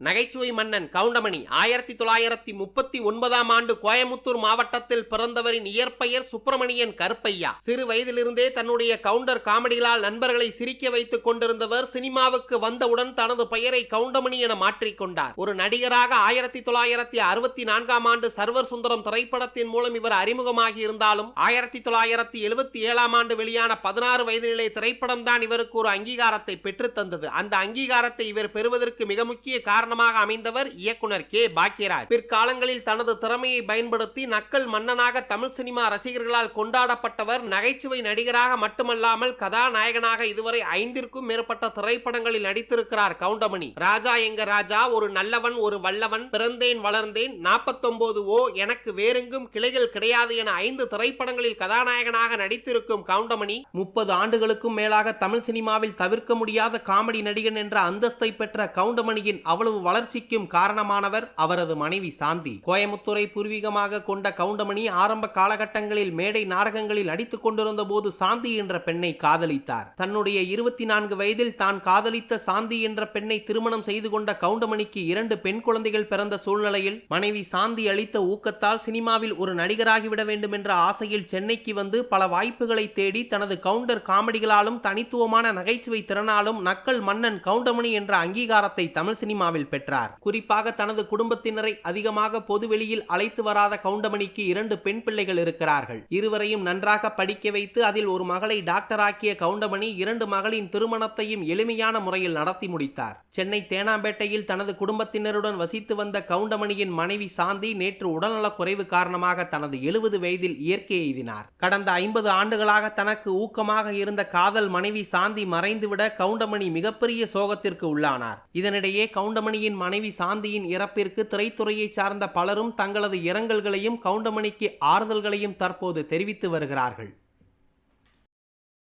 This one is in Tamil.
நகைச்சுவை மன்னன் கவுண்டமணி ஆயிரத்தி தொள்ளாயிரத்தி முப்பத்தி ஒன்பதாம் ஆண்டு கோயமுத்தூர் மாவட்டத்தில் பிறந்தவரின் இயற்பெயர் சுப்பிரமணியன் கருப்பையா. சிறு வயதிலிருந்தே தன்னுடைய கவுண்டர் காமெடிகளால் நண்பர்களை சிரிக்க வைத்துக் கொண்டிருந்தவர் சினிமாவுக்கு வந்தவுடன் தனது பெயரை கவுண்டமணி என மாற்றிக்கொண்டார் ஒரு நடிகராக ஆயிரத்தி தொள்ளாயிரத்தி அறுபத்தி நான்காம் ஆண்டு சர்வர் சுந்தரம் திரைப்படத்தின் மூலம் இவர் அறிமுகமாகி இருந்தாலும் ஆயிரத்தி தொள்ளாயிரத்தி எழுபத்தி ஏழாம் ஆண்டு வெளியான பதினாறு வயது நிலை திரைப்படம் தான் இவருக்கு ஒரு அங்கீகாரத்தை பெற்றுத் தந்தது. அந்த அங்கீகாரத்தை இவர் பெறுவதற்கு மிக முக்கிய காரணமாக அமைந்தவர் இயக்குனர் கே. பாக்கியராஜ். பிற்காலங்களில் தனது திறமையை பயன்படுத்தி நக்கல் மன்னனாக தமிழ் சினிமா ரசிகர்களால் கொண்டாடப்பட்டவர் நகைச்சுவை நடிகராக மட்டுமல்லாமல் கதாநாயகனாக இதுவரை ஐந்திற்கும் மேற்பட்ட திரைப்படங்களில் நடித்திருக்கிறார் கவுண்டமணி. ராஜா எங்க ராஜா ஒரு நல்லவன் ஒரு வல்லவன் பிறந்தேன் வளர்ந்தேன் நாற்பத்தொன்பது ஓ எனக்கு வேறெங்கும் கிளைகள் கிடையாது என ஐந்து திரைப்படங்களில் கதாநாயகனாக நடித்திருக்கும் கவுண்டமணி முப்பது ஆண்டுகளுக்கும் மேலாக தமிழ் சினிமாவில் தவிர்க்க முடியாத காமெடி நடிகன் என்ற அந்தஸ்தை பெற்ற கவுண்டமணியின் அவ்வளவு வளர்ச்சிக்கும் காரணமானவர் அவரது மனைவி சாந்தி. கோயமுத்தூரை பூர்வீகமாக கொண்ட கவுண்டமணி ஆரம்ப காலகட்டங்களில் மேடை நாடகங்களில் அடித்துக் கொண்டிருந்த போது சாந்தி என்ற பெண்ணை காதலித்தார். தன்னுடைய இருபத்தி நான்கு வயதில் தான் காதலித்த சாந்தி என்ற பெண்ணை திருமணம் செய்து கொண்ட கவுண்டமணிக்கு இரண்டு பெண் குழந்தைகள் பிறந்த சூழ்நிலையில் மனைவி சாந்தி அளித்த ஊக்கத்தால் சினிமாவில் ஒரு நடிகராகிவிட வேண்டும் என்ற ஆசையில் சென்னைக்கு வந்து பல வாய்ப்புகளை தேடி தனது கவுண்டர் காமெடிகளாலும் தனித்துவமான நகைச்சுவை திறனாலும் நக்கல் மன்னன் கவுண்டமணி என்ற அங்கீகாரத்தை தமிழ் சினிமாவில் பெற்றார். குறிப்பாக தனது குடும்பத்தினரை அதிகமாக பொதுவெளியில் அழைத்து வராத கவுண்டமணிக்கு இரண்டு பெண் பிள்ளைகள் இருக்கிறார்கள். இருவரையும் நன்றாக படிக்க வைத்து அதில் ஒரு மகளை டாக்டராக்கிய கவுண்டமணி இரண்டு மகளின் திருமணத்தையும் எளிமையான முறையில் நடத்தி முடித்தார். சென்னை தேனாம்பேட்டையில் தனது குடும்பத்தினருடன் வசித்து வந்த கவுண்டமணியின் மனைவி சாந்தி நேற்று உடல்நலக் குறைவு காரணமாக தனது எழுபது வயதில் இயற்கை எய்தினார். கடந்த ஐம்பது ஆண்டுகளாக தனக்கு ஊக்கமாக இருந்த காதல் மனைவி சாந்தி மறைந்துவிட கவுண்டமணி மிகப்பெரிய சோகத்திற்கு உள்ளானார். இதனிடையே கவுண்டமணி கவுண்டமணியின் மனைவி சாந்தியின் இறப்பிற்கு திரைத்துறையைச் சார்ந்த பலரும் தங்களது இரங்கல்களையும் கவுண்டமணிக்கு ஆறுதல்களையும் தற்போது தெரிவித்து வருகிறார்கள்.